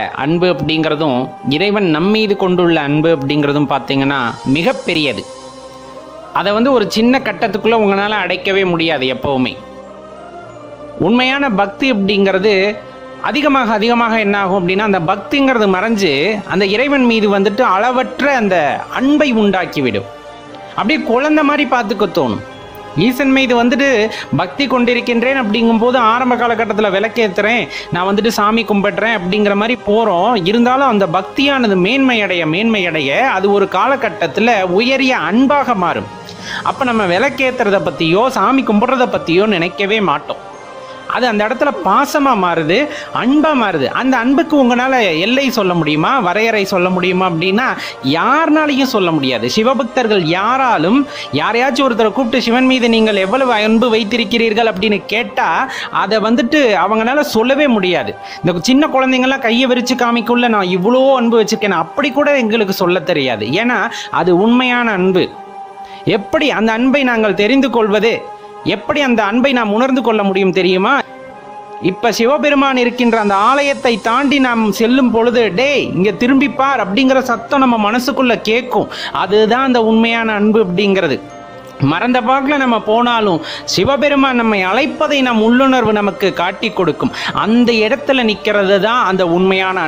அன்பு அப்படிங்கிறதும் இறைவன் நம்மீது கொண்டுள்ள அன்பு அப்படிங்கிறதும் பார்த்தீங்கன்னா மிகப்பெரியது. அதை வந்து ஒரு சின்ன கட்டத்துக்குள்ளே உங்களால் அடைக்கவே முடியாது எப்போவுமே. உண்மையான பக்தி அப்படிங்கிறது அதிகமாக அதிகமாக என்ன ஆகும் அப்படின்னா அந்த பக்திங்கிறது மறைஞ்சு அந்த இறைவன் மீது வந்துட்டு அளவற்ற அந்த அன்பை உண்டாக்கிவிடும். அப்படியே குழந்தை மாதிரி பார்த்துக்க தோணும். ஈசன் மீது வந்துட்டு பக்தி கொண்டிருக்கின்றேன் அப்படிங்கும்போது ஆரம்ப காலகட்டத்தில் விளக்கேற்றுறேன் நான் வந்துட்டு சாமி கும்பிட்றேன் அப்படிங்கிற மாதிரி போகிறோம் இருந்தாலும் அந்த பக்தியானது மேன்மையடைய மேன்மையடைய அது ஒரு காலகட்டத்தில் உயரிய அன்பாக மாறும். அப்போ நம்ம விளக்கேற்றுறதை பற்றியோ சாமி கும்பிட்றத பற்றியோ நினைக்கவே மாட்டோம். அது அந்த இடத்துல பாசமாக மாறுது அன்பாக மாறுது. அந்த அன்புக்கு உங்களால் எல்லை சொல்ல முடியுமா? வரையறை சொல்ல முடியுமா அப்படின்னா யாருனாலையும் சொல்ல முடியாது. சிவபக்தர்கள் யாராலும் யாரையாச்சும் ஒருத்தரை கூப்பிட்டு சிவன் மீது நீங்கள் எவ்வளவு அன்பு வைத்திருக்கிறீர்கள்? அப்படின்னு கேட்டால் அதை வந்துட்டு அவங்களால சொல்லவே முடியாது. இந்த சின்ன குழந்தைங்கள்லாம் கையை விரிச்சு காமிக்குள்ள நான் இவ்வளோ அன்பு வச்சுருக்கேன். அப்படி கூட எங்களுக்கு சொல்ல தெரியாது. ஏன்னா அது உண்மையான அன்பு. எப்படி அந்த அன்பை நாங்கள் தெரிந்து கொள்வது? எப்படி அந்த அன்பை நாம் உணர்ந்து கொள்ள முடியும் தெரியுமா? இப்ப சிவபெருமான் இருக்கின்ற அந்த ஆலயத்தை தாண்டி நாம் செல்லும் பொழுது டேய் இங்க திரும்பி பார் அப்படிங்கிற சத்தம் நம்ம மனசுக்குள்ள கேட்கும். அதுதான் அந்த உண்மையான அன்பு அப்படிங்கிறது. மறந்த பாக்கில் நம்ம போனாலும் சிவபெருமான் நம்மை அழைப்பதை நம் உள்ளுணர்வு நமக்கு காட்டி கொடுக்கும். அந்த இடத்துல நிற்கிறது தான் அந்த உண்மையான